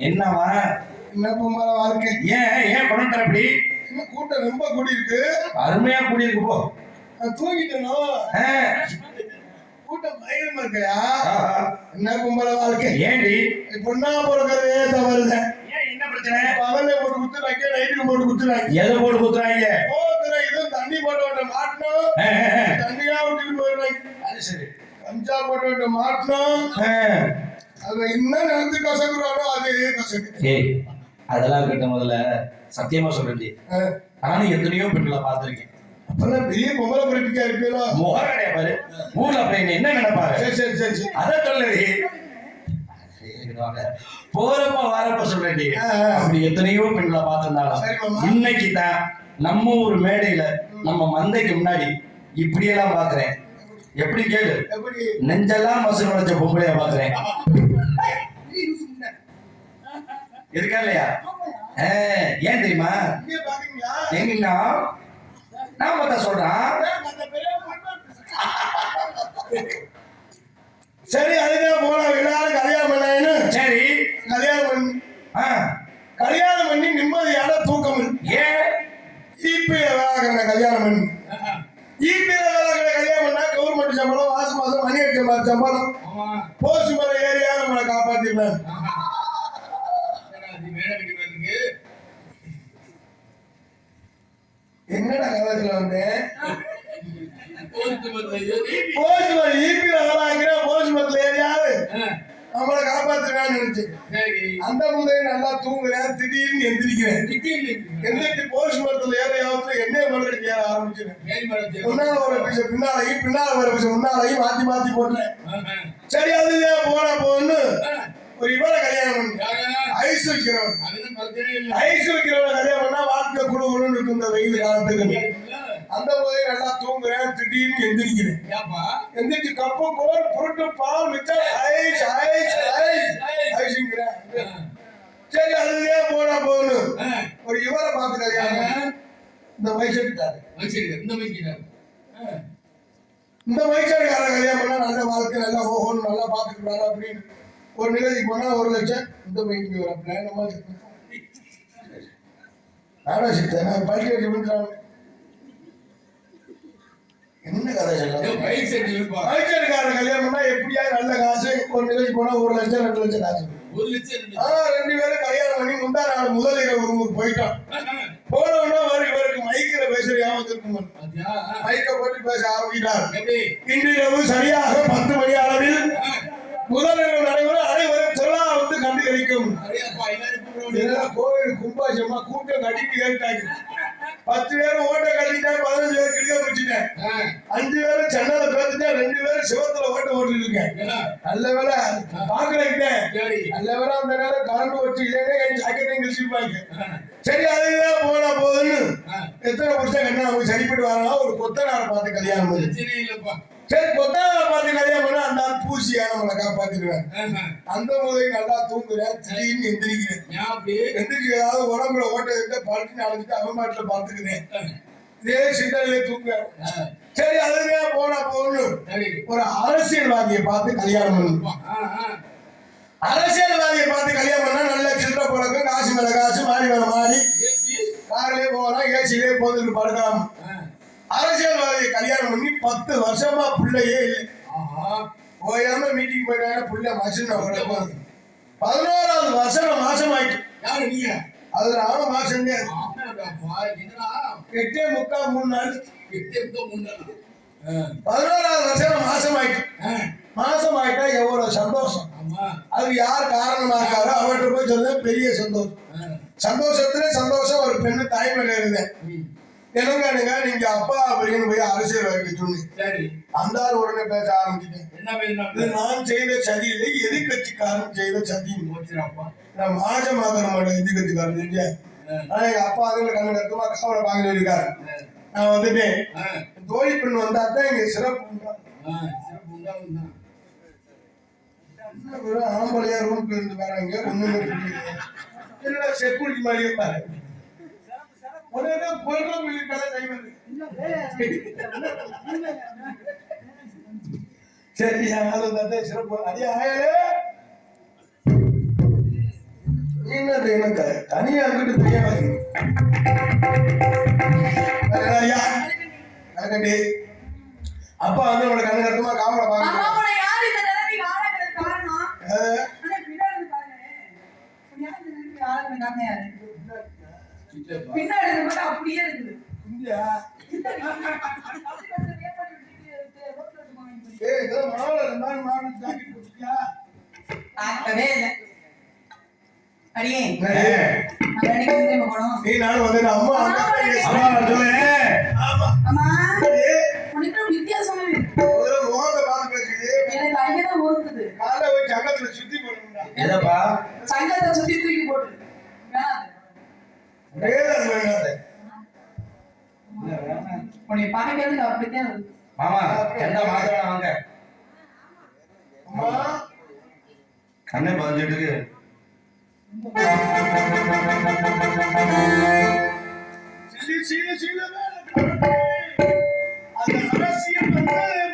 என்னவா என்ன பொம்மால வாழ்க்கை? ஏன் ஏன் பணம் தரப்படி? கூட்டம் ரொம்ப கூடி இருக்கு அருமையா கூடியிருக்கு போ. நான் தூங்கிட்டேனோ? கூட்டம் பயங்கரமா இருக்கையா. என்ன பொம்மால வாழ்க்கை? ஏண்டி? பொண்ணா பிறக்கிறதே தவறுத ஏன் என்ன பிரச்சனை? பகல்ல போட்டு குத்துறாங்க நைட்டுக்கு போட்டு குத்துறாங்க. எதை போட்டு குத்துறாங்க? போதுற இது தண்ணி போட்டு மாட்டணும் தண்ணியா விட்டுட்டு போயிடுறாங்க. அது சரி. கஞ்சா போட்டு மாட்டணும் அது என்ன நினைத்து கசக்குறானோ அதே கசக்கு. அதெல்லாம் இருக்கட்டும் முதல்ல சத்தியமா சொல்றேன்டி நானும் எத்தனையோ பெண்களை பார்த்திருக்கேன். அப்பெல்லாம் பெரிய பொம்பளை பிரிட்டிக்கா இருப்பீங்களோ முகரடைய பாரு ஊர்ல போய் என்ன நினைப்பாரு? சரி சரி சரி சரி. அத சொல்லுடி போறப்ப வரப்ப ஆ. அப்படி எத்தனையோ பெண்களை பார்த்திருந்தாலும். இன்னைக்கு தான் நம்ம ஒரு மேடையில நம்ம மந்தைக்கு முன்னாடி இப்படியெல்லாம் பாக்குறேன் எப்படி கேளு? நெஞ்செல்லாம் மசு வளைச்ச பொம்பளைய பாக்குறேன். இருக்கா இல்லையா? ஏன் தெரியுமா? எங்கன்னா நான் பார்த்தா சொல்றான். சரி அதுதான் போனா எல்லாரும் கல்யாணம் பண்ணாயின்னு சரி. கல்யாணம் பண்ணி கல்யாணம் பண்ணி நிம்மதியான தூக்கம். ஏன் ஈபியில வேலைக்கிற கல்யாணம் பண்ணி. ஈபியில வேலைக்கிற கல்யாணம் பண்ணா கவர்மெண்ட் சம்பளம் மாசம் மாசம் மணி அடிச்ச சம்பளம். போஸ்ட் மர ஏரியா நம்மளை காப்பாத்திருந்தாங்க கதைக்குள்ள வந்தேன் போஸ்ட் மரத்துல ஏரியாவது நம்மளை காப்பாத்துறான்னு நினைச்சு. அந்த முதலே நல்லா தூங்குறேன் திடீர்னு எந்திரிக்கிறேன். எந்திரிச்சு போஸ்ட் மரத்துல ஏற யாவத்துல எண்ணெய் மரத்துக்கு ஏற ஆரம்பிச்சிருக்கேன் முன்னால ஒரு பிசை பின்னாலையும் பின்னால ஒரு பிசை முன்னாலையும் மாத்தி மாத்தி போட்டேன் சரி அதுவே போன போன்னு ஒரு இவரை கல்யாணம் பண்ணி. ஐஸ் வைக்கிறவன். ஐஸ் வைக்கிறவன் கல்யாணம் பண்ணா வாழ்க்கை குடுக்கணும்னு இருக்கு இந்த வெயில் காலத்துக்கு அந்த போதே நல்லா தூங்குறேன் திடீர்னு எந்திரிக்கிறேன். எந்திரிச்சு கப்பு கோல் புருட்டு பால் மிச்சம் ஐஸ் ஐஸ் ஐஸ் ஐஸ்ங்கிறேன் சரி அதுவே போனா போன்னு ஒரு இவரை பார்த்து கல்யாணம் பண்ணி. இந்த வயசுக்காரு இந்த வயசான கல்யாணம் பண்ணா நல்ல வாழ்க்கை நல்லா ஓஹோன்னு நல்லா பார்த்துக்கிறாரு அப்படின்னு ஒரு நிகழ்ச்சிக்கு போனா ஒரு லட்சம். இந்த பைக்கு வரப்பில்ல நம்ம நாடா சித்தேன் நான் விழுந்துறாங்க என்ன கதை சொல்ல வயசான கல்யாணம் பண்ணா எப்படியா நல்ல காசு? ஒரு நிகழ்ச்சி போனா ஒரு லட்சம் ரெண்டு லட்சம் காசு. ஆ ரெண்டு பேரும் கல்யாணம் பண்ணி முந்தா நாள் முதல் இரவு ரூமுக்கு போயிட்டோம். போனோம்னா வரும் இவருக்கு மைக்கில பேசுற ஞாபகத்திற்கு மைக்க போட்டு பேச ஆரம்பிக்கிறார். இன்று இரவு சரியாக பத்து மணி அளவில் முதல் இரவு நடைபெறும் அனைவரும் திருவிழா வந்து கண்டு கழிக்கும் இதெல்லாம் கோவில் கும்பாசமா கூட்டம் கட்டிட்டு ஏறிட்டாங்க பத்து பேர் ஓட்ட கட்டிட்டேன் பதினஞ்சு பேர் கிளிய பிடிச்சிட்டேன். அஞ்சு பேர் சென்னையில பேத்துட்டேன் ரெண்டு பேரும் சிவத்துல ஓட்ட ஓட்டு இருக்கேன் நல்ல வேலை பாக்குறேன் நல்ல வேலை அந்த நேரம் கரண்ட் வச்சு இல்லைன்னா என் ஜாக்கெட்டையும் கிழிச்சிருப்பாங்க. சரி அதுதான் போனா போதுன்னு எத்தனை புருஷன் என்ன அவங்க சரிப்பட்டு வராங்க ஒரு கொத்தனாரை பார்த்து கல்யாணம் பண்ணி. சரி கொத்தனாரை பார்த்து கல்யாணம் பண்ணா அந்த பூசியா நம்மளை காப்பாத்திடுவேன் அந்த முதல் நல்லா தூங்குறேன் திடீர்னு எந்திரிக்கிறேன். எந்திரிச்சு ஏதாவது உடம்புல ஓட்ட இருக்க படுத்து நாளைக்கு அவன் மாட்டில் பார்த்துக்கிறேன் இதே சிந்தனையிலே தூங்குவேன். சரி அதுவே போனா போகணும் ஒரு அரசியல்வாதியை பார்த்து கல்யாணம் பண்ணணும். அரசியல்வாதியை பார்த்து கல்யாணம் பண்ணா நல்ல சில்லற பழக்கம் காசு மேல காசு மாடி மேல மாடி. கார்லயே போகலாம் ஏசிலே போந்துட்டு படுக்கலாம். கல்யாணம் பண்ணி பத்து வருஷமா பிள்ளையே இல்லை. ஓயாம மீட்டிங் போயிட்டாங்க புள்ள மசின் பதினோராவது வருஷம் மாசம் ஆயிட்டு யாரு நீங்க? அதுல ஆன மாசம் எட்டே முக்கா மூணு நாள். எட்டு முன்னாடி பதினோராவது வருஷம் மாசம் ஆயிட்டு மாசம் ஆயிட்டா எவ்வளவு சந்தோஷம். அது யார் காரணமாக்காரோ அவர்கிட்ட போய் சொல்றது பெரிய சந்தோஷம். சந்தோஷத்துல சந்தோஷம் ஒரு பெண்ணு தாய்மையில இருந்தேன். என்னங்க நீங்க அப்பா அப்படின்னு போய் அரசியல் சொன்னீங்க. சரி. அந்த உடனே பேச ஆரம்பிச்சிட்டேன். நான் செய்த சதி இல்லை எதிர்கட்சிக்காரன் செய்த சதி. நான் மாச மாதம் மாட்டேன் எதிர்கட்சிக்காரன் செஞ்சேன் ஆனா எங்க அப்பா அதுல கண்ணு கருத்துமா காவலை வாங்கி இருக்காரு. நான் வந்துட்டேன். தோழி பெண் வந்தா தான் இங்க சிறப்பு. ஒரு ஆம்பளையா ரூம் இருந்து வராங்க ஒண்ணுமே என்னடா செக்யூரிட்டி மாதிரியே பாரு. உடனே பொருளும் கதை செய்வது சரி அது சிறப்பு. அடியா என்ன தனியா இருந்துட்டு தெரியாது அப்பா வந்து உனக்கு கண்ணு காவலை அம்மா, பாக்க காரணம்? பின்னாடி மட்டும் அப்படியே இருக்குது. இந்தியா. பின்னாடி வந்து. ஏய் மாவுல பார்க்கவே இல்லை. அடியே? நீ நான் அம்மா. அம்மா சொல்லு ஆமா அம்மா, ஏய், உனக்கு ஒரு வித்தியாசமே முகத்தை பார்த்து பேசுது எனக்கு அங்கதான் போய் சங்கத்துல சுத்தி போடுங்கடா எதப்பா சங்கத்தை சுத்தி தூக்கி போட்டு வேணாம். ஒரே அது வேண்டாது உன்னை பார்க்கறதுக்கு அப்படித்தான் மாமா எந்த மாதம் வாங்க அம்மா பதிஞ்சிட்டு இருக்கு சிலி சிலி சிலி அரசியல் வந்து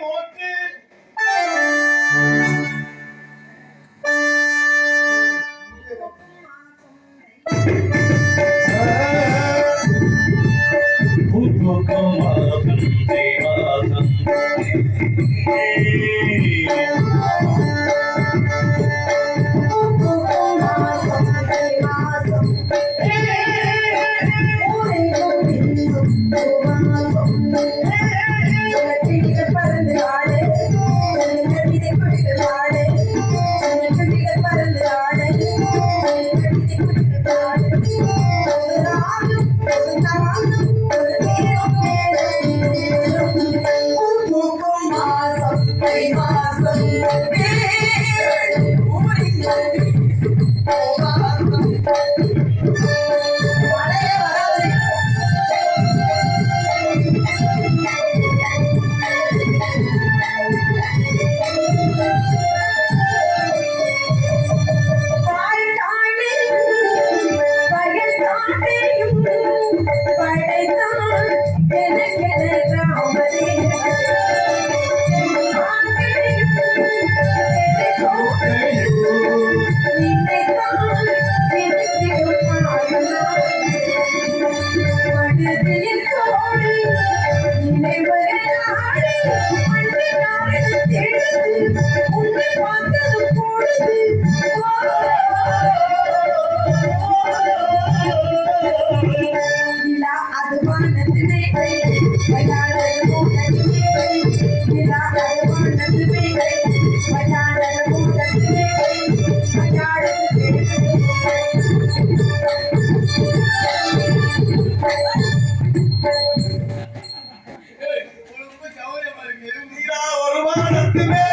வானத்து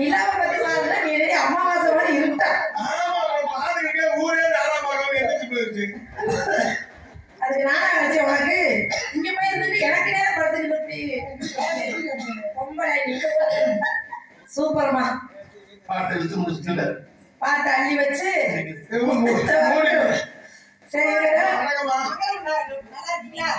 நிலாவை பத்தி பாருன்னா நீ என்னடி அமாவாசை மாதிரி இருட்டா ஊரே நாடா பார்க்காம எந்திரிச்சு போயிருச்சு அதுக்கு நானா நினைச்சேன் உனக்கு. இங்க போய் இருந்துட்டு எனக்கு நேரம் படுத்துக்கிட்டு நீ சூப்பர்மா. பாட்டை வச்சு முடிச்சுட்டு பாட்டு அள்ளி வச்சு சரி நல்லா இருக்கீங்களா?